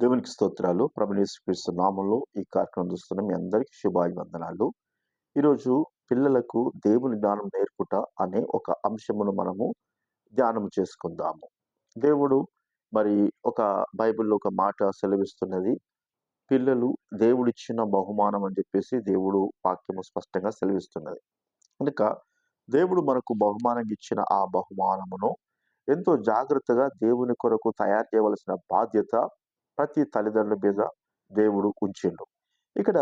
దేవునికి స్తోత్రాలు. ప్రభనేశ్వరిస్తు నామంలో ఈ కార్యక్రమం చూస్తున్న మీ అందరికీ శుభాభివందనాలు. ఈరోజు పిల్లలకు దేవుని జ్ఞానం నేర్పుట అనే ఒక అంశమును మనము ధ్యానం చేసుకుందాము. దేవుడు మరి ఒక బైబిల్లో ఒక మాట సెలవిస్తున్నది. పిల్లలు దేవుడిచ్చిన బహుమానం అని చెప్పేసి దేవుడు వాక్యము స్పష్టంగా సెలవిస్తున్నది. కనుక దేవుడు మనకు బహుమానం ఇచ్చిన ఆ బహుమానమును ఎంతో జాగ్రత్తగా దేవుని కొరకు తయారు చేయవలసిన బాధ్యత ప్రతి తల్లిదండ్రుల మీద దేవుడు ఉంచిండు. ఇక్కడ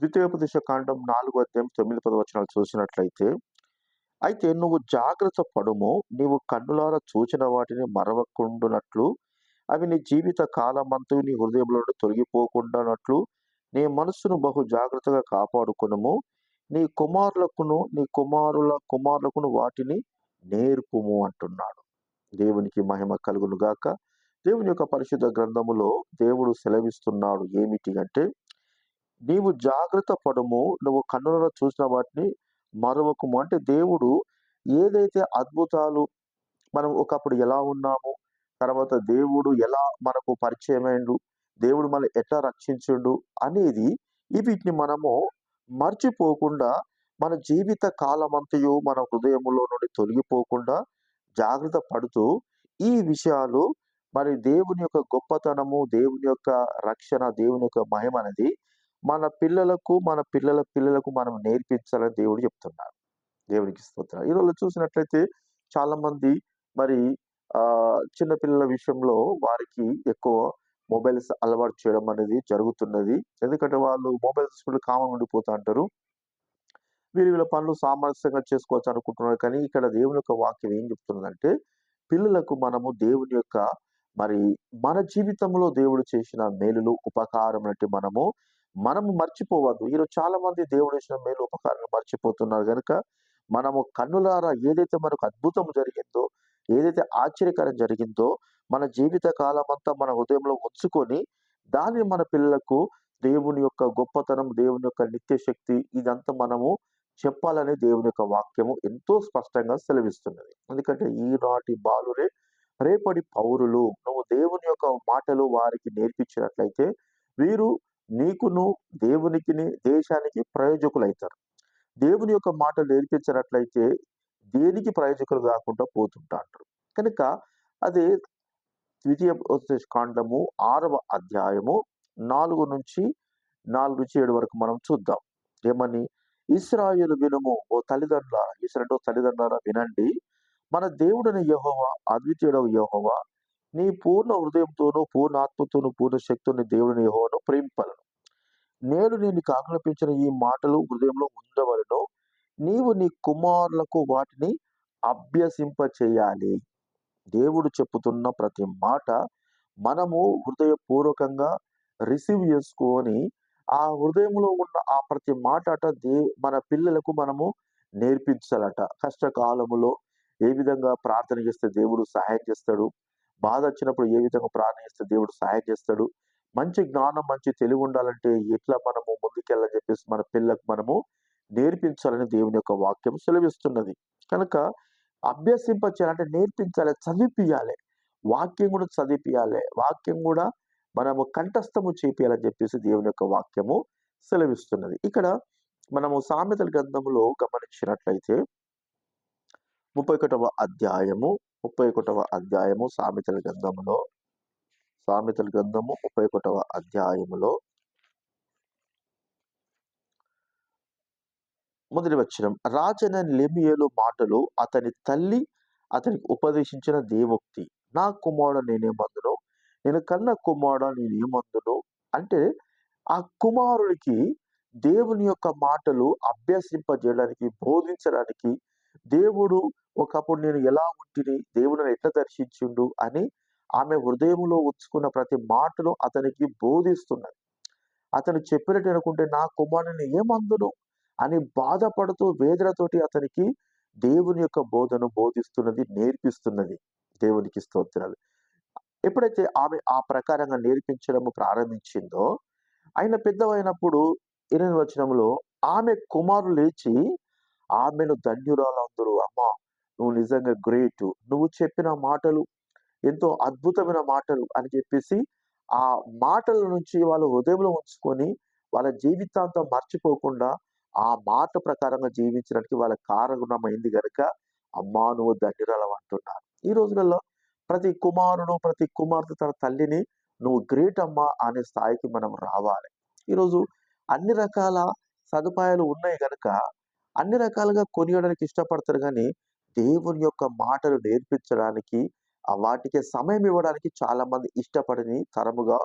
ద్వితీయోపదేశ కాండం నాలుగు అధ్యాయం తొమ్మిది పది వచనాలు చూసినట్లయితే అయితే నువ్వు జాగ్రత్త పడుము నీవు కన్నులార చూచిన వాటిని మరవకుండునట్లు అవి నీ జీవిత కాలమంతు నీ హృదయంలో నుండి తొలగిపోకుండానట్లు నీ మనస్సును బహు జాగ్రత్తగా కాపాడుకునుము నీ కుమారులకును నీ కుమారుల కుమారులకును వాటిని నేర్పుము అంటున్నాడు. దేవునికి మహిమ కలుగును గాక. దేవుని యొక్క పరిశుద్ధ గ్రంథములో దేవుడు సెలవిస్తున్నాడు ఏమిటి అంటే నీవు జాగ్రత్త పడము నువ్వు కన్నులలో చూసిన వాటిని మరొకము అంటే దేవుడు ఏదైతే అద్భుతాలు మనం ఒకప్పుడు ఎలా ఉన్నాము తర్వాత దేవుడు ఎలా మనకు పరిచయమైండు దేవుడు మనం ఎట్లా రక్షించుండు అనేది వీటిని మనము మర్చిపోకుండా మన జీవిత కాలమంతయు మన హృదయంలో నుండి తొలగిపోకుండా జాగ్రత్త పడుతూ ఈ విషయాలు మరి దేవుని యొక్క గొప్పతనము దేవుని యొక్క రక్షణ దేవుని యొక్క మహిమ అనేది మన పిల్లలకు మన పిల్లల పిల్లలకు మనం నేర్పించాలని దేవుడు చెప్తున్నాడు. దేవునికి స్తోత్రం ఈరోజు చూసినట్లయితే చాలా మంది మరి ఆ చిన్నపిల్లల విషయంలో వారికి ఎక్కువ మొబైల్స్ అలవాటు చేయడం అనేది జరుగుతున్నది. ఎందుకంటే వాళ్ళు మొబైల్స్ తీసుకుంటే కామన్ ఉండిపోతూ అంటారు. వీరు వీళ్ళ పనులు సామరస్యంగా చేసుకోవచ్చు అనుకుంటున్నారు. కానీ ఇక్కడ దేవుని యొక్క వాక్యం ఏం చెప్తున్నదంటే పిల్లలకు మనము దేవుని యొక్క మరి మన జీవితంలో దేవుడు చేసిన మేలులు ఉపకారం అంటే మనము మనము మర్చిపోవద్దు. ఈరోజు చాలా మంది దేవుడు చేసిన మేలు ఉపకారం మర్చిపోతున్నారు కనుక మనము కన్నులారా ఏదైతే మనకు అద్భుతం జరిగిందో ఏదైతే ఆశ్చర్యకరం జరిగిందో మన జీవిత కాలం అంతా మన హృదయంలో ఉంచుకొని దాన్ని మన పిల్లలకు దేవుని యొక్క గొప్పతనం దేవుని యొక్క నిత్య శక్తి ఇదంతా మనము చెప్పాలనే దేవుని యొక్క వాక్యము ఎంతో స్పష్టంగా సెలవిస్తున్నది. ఎందుకంటే ఈనాటి బాలురే రేపటి పౌరులు నువ్వు దేవుని యొక్క మాటలు వారికి నేర్పించినట్లయితే వీరు నీకును దేవునికి దేశానికి ప్రయోజకులైతారు. దేవుని యొక్క మాటలు నేర్పించినట్లయితే దేనికి ప్రయోజకులు కాకుండా పోతుంటారు కనుక అదే ద్వితీయ కాండము ఆరవ అధ్యాయము నాలుగు నుంచి నాలుగు నుంచి ఏడు వరకు మనం చూద్దాం. ఏమని? ఇస్రాయేల్ వినుము ఓ తల్లిదండ్రులారా రెండో తల్లిదండ్రులారా వినండి. మన దేవుడని యహోవా అద్వితీయుడవు యహోవా నీ పూర్ణ హృదయంతోనూ పూర్ణ ఆత్మతోనూ పూర్ణ శక్తిని దేవుడిని యహోవను ప్రేమిపలను. నేను నేను ఆజ్ఞాపించిన ఈ మాటలు హృదయంలో ఉండవలను. నీవు నీ కుమారులకు వాటిని అభ్యసింప చేయాలి దేవుడు చెప్పుతున్న ప్రతి మాట మనము హృదయపూర్వకంగా రిసీవ్ చేసుకొని ఆ హృదయంలో ఉన్న ఆ ప్రతి మాట అట దే మన పిల్లలకు మనము నేర్పించాలట. కష్టకాలములో ఏ విధంగా ప్రార్థన చేస్తే దేవుడు సహాయం చేస్తాడు? బాధ వచ్చినప్పుడు ఏ విధంగా ప్రార్థన చేస్తే దేవుడు సహాయం చేస్తాడు? మంచి జ్ఞానం మంచి తెలివి ఉండాలంటే ఎట్లా మనము ముందుకెళ్ళని చెప్పేసి మన పిల్లలకు మనము నేర్పించాలని దేవుని యొక్క వాక్యం సెలవిస్తున్నది. కనుక అభ్యసింప చేయాలంటే నేర్పించాలి చదివిపియాలి వాక్యం కూడా చదివిపియాలి వాక్యం కూడా మనము కంఠస్థము చేపియాలని చెప్పేసి దేవుని యొక్క వాక్యము సెలవిస్తున్నది. ఇక్కడ మనము సామెతల గ్రంథంలో గమనించినట్లయితే ముప్పై ఒకటవ అధ్యాయము ముప్పై ఒకటవ అధ్యాయము సామెతల గ్రంథములో. సామెతల గ్రంథము ముప్పై ఒకటవ అధ్యాయములో. మొదటి వచ్చిన రాజన లెమియలు మాటలు అతని తల్లి అతనికి ఉపదేశించిన దేవోక్తి. నా కుమారుడు నేనేమందును? నేను కన్న కుమారుడు నేనేమందును? అంటే ఆ కుమారుడికి దేవుని యొక్క మాటలు అభ్యసింపజేయడానికి బోధించడానికి దేవుడు ఒకప్పుడు నేను ఎలా ఉంటిని దేవుని ఎట్లా దర్శించిండు అని ఆమె హృదయంలో ఉంచుకున్న ప్రతి మాటను అతనికి బోధిస్తున్నది అతను చెప్పినట్టు అనుకుంటే నా కుమారుని ఏమందును? అని బాధపడుతూ వేదనతోటి అతనికి దేవుని యొక్క బోధను బోధిస్తున్నది నేర్పిస్తున్నది దేవునికి స్తోత్రాలు. ఎప్పుడైతే ఆమె ఆ ప్రకారంగా నేర్పించడం ప్రారంభించిందో ఆయన పెద్దవైనప్పుడు ఎనిమిది వచనంలో ఆమె కుమారులు లేచి ఆమెను ధన్యురాలందరూ అమ్మ నువ్వు నిజంగా గ్రేట్. నువ్వు చెప్పిన మాటలు ఎంతో అద్భుతమైన మాటలు అని చెప్పేసి ఆ మాటల నుంచి వాళ్ళు హృదయంలో ఉంచుకొని వాళ్ళ జీవితాంతం మర్చిపోకుండా ఆ మాట ప్రకారంగా జీవించడానికి వాళ్ళ కారణమైంది కనుక అమ్మా నువ్వు ధన్యురాలం అంటున్నారు. ఈ రోజులలో ప్రతి కుమారుడు ప్రతి కుమార్తె తన తల్లిని నువ్వు గ్రేట్ అమ్మా అనే స్థాయికి మనం రావాలి. ఈరోజు అన్ని రకాల సదుపాయాలు ఉన్నాయి కనుక అన్ని రకాలుగా కొనియడానికి ఇష్టపడతారు కానీ దేవుని యొక్క మాటలు నేర్పించడానికి ఆ వాటికి సమయం ఇవ్వడానికి చాలా మంది ఇష్టపడని తరముగా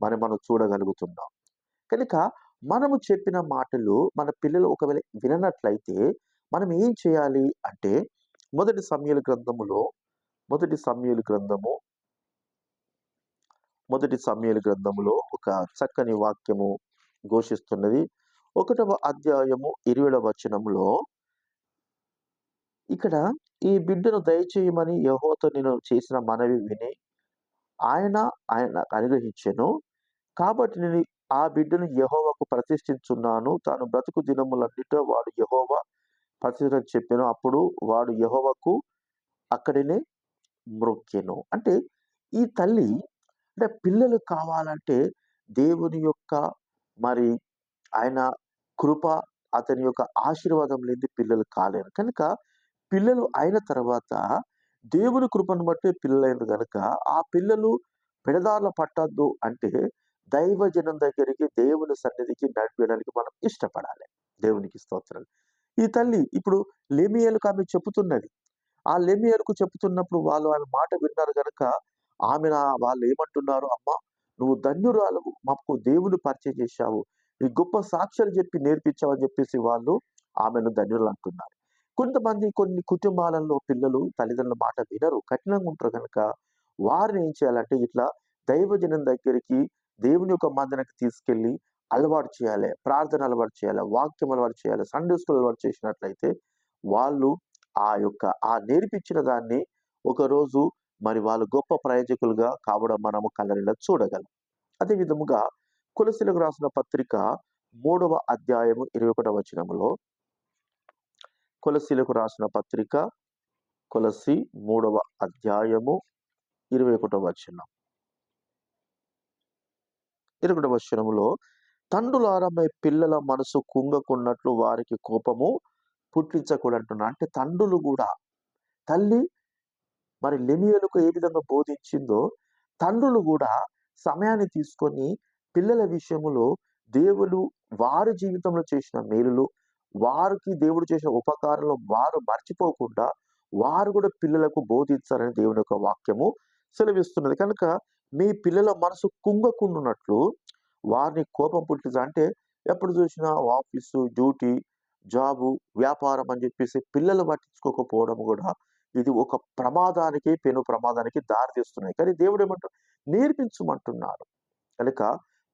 మనం మనం చూడగలుగుతున్నాం. కనుక మనము చెప్పిన మాటలు మన పిల్లలు ఒకవేళ విననట్లయితే మనం ఏం చేయాలి అంటే మొదటి సమయలు గ్రంథములో మొదటి సమయలు గ్రంథము మొదటి సమయలు గ్రంథములో ఒక చక్కని వాక్యము ఘోషిస్తున్నది. ఒకటవ అధ్యాయము ఇరవై వచనంలో ఇక్కడ ఈ బిడ్డను దయచేయమని యహోతో నేను చేసిన మనవి విని ఆయన ఆయన నాకు కాబట్టి నేను ఆ బిడ్డను యహోవకు ప్రతిష్ఠించున్నాను. తాను బ్రతుకు దినములన్నిటో వాడు యహోవా ప్రతిష్ఠ చెప్పాను. అప్పుడు వాడు యహోవకు అక్కడనే మ్రొక్కెను అంటే ఈ తల్లి అంటే పిల్లలు కావాలంటే దేవుని యొక్క మరి ఆయన కృప అతని యొక్క ఆశీర్వాదం లేని పిల్లలు కాలేరు. కనుక పిల్లలు అయిన తర్వాత దేవుని కృపను బట్టి పిల్లలైన కనుక ఆ పిల్లలు పెడదారుల పట్టద్దు అంటే దైవజనం దగ్గరికి దేవుని సన్నిధికి నడిపించడానికి మనం ఇష్టపడాలి. దేవునికి స్తోత్రాలు. ఈ తల్లి ఇప్పుడు లెమియలకు ఆమె చెబుతున్నది. ఆ లెమియలకు చెబుతున్నప్పుడు వాళ్ళు ఆమె మాట విన్నారు కనుక ఆమె వాళ్ళు ఏమంటున్నారు? అమ్మ నువ్వు ధన్యురాలు మాకు దేవుని పరిచయం చేశావు. ఈ గొప్ప సాక్ష్యాలు చెప్పి నేర్పించావని చెప్పేసి వాళ్ళు ఆమెను ధన్యులు అంటున్నారు. కొంతమంది కొన్ని కుటుంబాలలో పిల్లలు తల్లిదండ్రుల మాట వినరు. కఠినంగా ఉంటారు కనుక వారిని ఏం చేయాలంటే ఇట్లా దైవజనం దగ్గరికి దేవుని యొక్క మందనకి తీసుకెళ్ళి అలవాటు చేయాలి. ప్రార్థన అలవాటు చేయాలి. వాక్యం అలవాటు చేయాలి. సండే స్కూల్ అలవాటు చేసినట్లయితే వాళ్ళు ఆ యొక్క ఆ నేర్పించిన దాన్ని ఒకరోజు మరి వాళ్ళు గొప్ప ప్రయోజకులుగా కావడం మనము కళ్ళనిలా చూడగలం. అదే విధముగా కులశీలకు రాసిన పత్రిక మూడవ అధ్యాయము ఇరవై ఒకటవ వచనంలో కొలసీలకు రాసిన పత్రిక కొలసి మూడవ అధ్యాయము ఇరవై ఒకటవ వచనం. ఇరవై ఒకటవ వచనములో తండ్రులారమ్మ పిల్లల మనసు కుంగకున్నట్లు వారికి కోపము పుట్టించకూడంటున్నా అంటే తండ్రులు కూడా తల్లి మరి లెమియలకు ఏ విధంగా బోధించిందో తండ్రులు కూడా సమయాన్ని తీసుకొని పిల్లల విషయంలో దేవుడు వారి జీవితంలో చేసిన మేలులు వారికి దేవుడు చేసిన ఉపకారంలో వారు మర్చిపోకుండా వారు కూడా పిల్లలకు బోధిస్తారని దేవుని యొక్క వాక్యము సెలవిస్తున్నది. కనుక మీ పిల్లల మనసు కుంగకుండున్నట్లు వారిని కోపం పుట్టించ అంటే ఎప్పుడు చూసినా ఆఫీసు డ్యూటీ జాబు వ్యాపారం అని చెప్పేసి పిల్లలు పట్టించుకోకపోవడం కూడా ఇది ఒక ప్రమాదానికి పెను ప్రమాదానికి దారితీస్తున్నాయి. కానీ దేవుడు ఏమంటారు నేర్పించమంటున్నాడు. కనుక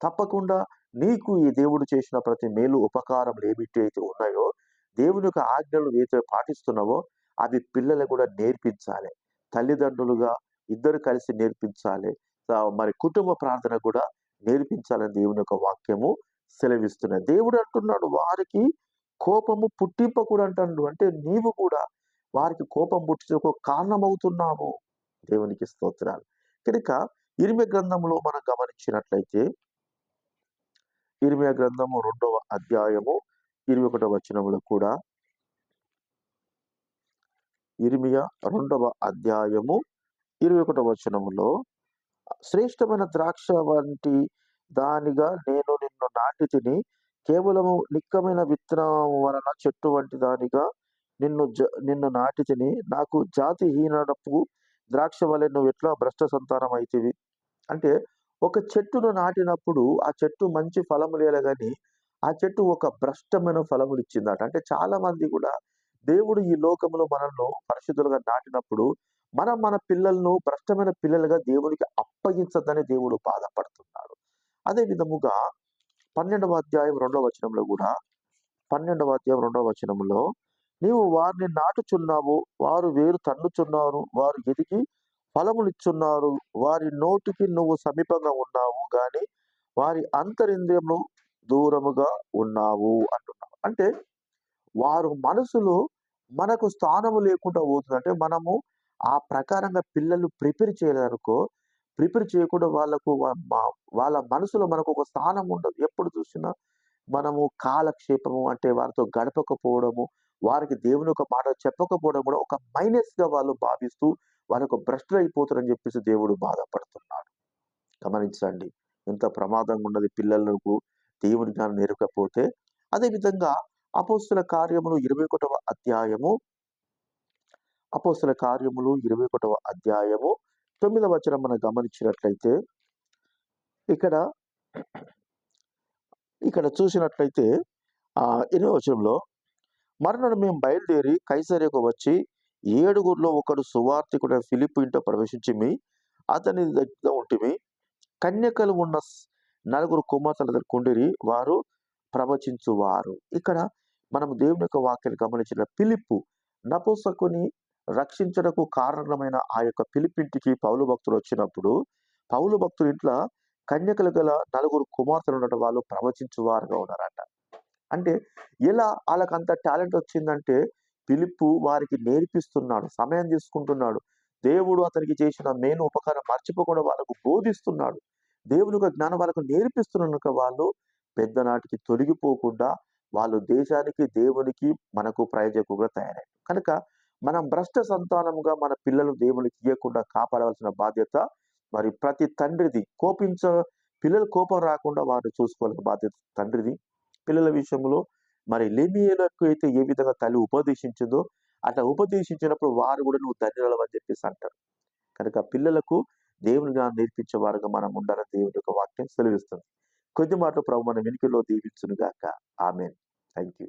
తప్పకుండా నీకు ఈ దేవుడు చేసిన ప్రతి మేలు ఉపకారములు ఏమిటి అయితే ఉన్నాయో దేవుని యొక్క ఆజ్ఞలు ఏదైతే పాటిస్తున్నావో అవి పిల్లలు కూడా నేర్పించాలి. తల్లిదండ్రులుగా ఇద్దరు కలిసి నేర్పించాలి. మరి కుటుంబ ప్రార్థన కూడా నేర్పించాలని దేవుని యొక్క వాక్యము సెలవిస్తున్నాయి దేవుడు అంటున్నాడు వారికి కోపము పుట్టింపకూడదు అంటాడు అంటే నీవు కూడా వారికి కోపం పుట్టించకు కారణమవుతున్నావు. దేవునికి స్తోత్రాలు. కనుక ఇరిమి గ్రంథంలో మనం గమనించినట్లయితే ఇరిమియా గ్రంథము రెండవ అధ్యాయము ఇరవై ఒకటవ వచనములో కూడా. ఇరిమియా రెండవ అధ్యాయము ఇరవై ఒకటవ వచనములో శ్రేష్టమైన ద్రాక్ష వంటి దానిగా నేను నిన్ను నాటి తిని కేవలము నిక్కమైన విత్తనం వలన చెట్టు వంటి దానిగా నిన్ను జ- నిన్ను నాటి తిని నాకు జాతిహీనపు ద్రాక్ష వలె నువ్వు ఎట్లా భ్రష్ట సంతానం అయితివి అంటే ఒక చెట్టును నాటినప్పుడు ఆ చెట్టు మంచి ఫలములు కానీ ఆ చెట్టు ఒక భ్రష్టమైన ఫలములు ఇచ్చిందట. అంటే చాలా మంది కూడా దేవుడు ఈ లోకంలో మనల్ని పరిశుద్ధులుగా నాటినప్పుడు మనం మన పిల్లలను భ్రష్టమైన పిల్లలుగా దేవునికి అప్పగించద్దని దేవుడు బాధపడుతున్నాడు. అదే విధముగా పన్నెండవ అధ్యాయం రెండవ వచనంలో కూడా పన్నెండవ అధ్యాయం రెండవ వచనంలో నీవు వారిని నాటుచున్నావు వారు వేరు తన్నుచున్నారు వారు ఎదిగి ఫలములిచ్చున్నారు వారి నోటికి నువ్వు సమీపంగా ఉన్నావు గాని వారి అంతరింద్రియము దూరముగా ఉన్నావు అంటున్నావు అంటే వారు మనసులో మనకు స్థానము లేకుండా పోతుంది. అంటే మనము ఆ ప్రకారంగా పిల్లలు ప్రిపేర్ చేయలేదనుకో ప్రిపేర్ చేయకుండా వాళ్ళకు వాళ్ళ మనసులో మనకు ఒక స్థానం ఉండదు. ఎప్పుడు చూసినా మనము కాలక్షేపము అంటే వారితో గడపకపోవడము వారికి దేవుని ఒక మాట చెప్పకపోవడం కూడా ఒక మైనస్గా వాళ్ళు భావిస్తూ వాళ్ళకు ఒక భ్రష్టులు అయిపోతారని చెప్పేసి దేవుడు బాధపడుతున్నాడు. గమనించండి. ఎంత ప్రమాదంగా ఉన్నది పిల్లలకు దేవుని జ్ఞానం నేర్పకపోతే అదేవిధంగా అపోస్తుల కార్యములు ఇరవై ఒకటవ అధ్యాయము అపోస్తుల కార్యములు ఇరవై ఒకటవ అధ్యాయము తొమ్మిదవ వచనం మనం గమనించినట్లయితే ఇక్కడ ఇక్కడ చూసినట్లయితే ఆ ఎనిమిదవ వచనంలో మరణం మేము బయలుదేరి కైసరేకు వచ్చి ఏడుగురిలో ఒకడు సువార్థికుడు ఫిలిప్ ఇంట ప్రవేశించిమి అతని దగ్గర ఉంటిమి. కన్యకలు ఉన్న నలుగురు కుమార్తెల దగ్గర కుండిరి వారు ప్రవచించువారు. ఇక్కడ మనం దేవుని యొక్క వాక్యాన్ని గమనించిన పిలిప్పు నపుసకుని రక్షించడకు కారణమైన ఆ యొక్క పిలిపింటికి పౌలు భక్తులు వచ్చినప్పుడు పౌలు భక్తుల ఇంట్లో కన్యకలు గల నలుగురు కుమార్తెలు ఉండటం వాళ్ళు ప్రవచించువారుగా ఉన్నారట. అంటే ఎలా వాళ్ళకంత అంత టాలెంట్ వచ్చిందంటే పిలుపు వారికి నేర్పిస్తున్నాడు సమయం తీసుకుంటున్నాడు. దేవుడు అతనికి చేసిన మెయిన్ ఉపకారం మర్చిపోకుండా వాళ్ళకు బోధిస్తున్నాడు. దేవుని యొక్క జ్ఞానం వాళ్ళకు నేర్పిస్తున్న వాళ్ళు పెద్దనాటికి తొలగిపోకుండా వాళ్ళు దేశానికి దేవునికి మనకు ప్రయోజకులుగా తయారయ్యారు. కనుక మనం భ్రష్ట సంతానముగా మన పిల్లలు దేవునికి ఇవ్వకుండా కాపాడవలసిన బాధ్యత మరి ప్రతి తండ్రిది. కోపించ పిల్లలు కోపం రాకుండా వారు చూసుకోవాలి బాధ్యత తండ్రిది. పిల్లల విషయంలో మరి లేమియలకు అయితే ఏ విధంగా తల్లి ఉపదేశించిందో అట్లా ఉపదేశించినప్పుడు వారు కూడా నువ్వు ధన్యులు అని చెప్పేసి అంటారు. కనుక పిల్లలకు దేవుని జ్ఞానం నేర్పించే వారుగా మనం ఉండాలని దేవుని యొక్క వాక్యం సెలవిస్తుంది. కొద్ది మాటలు ప్రభు మన వెనుకలో దీవించునుగాక. ఆమెన్. Thank you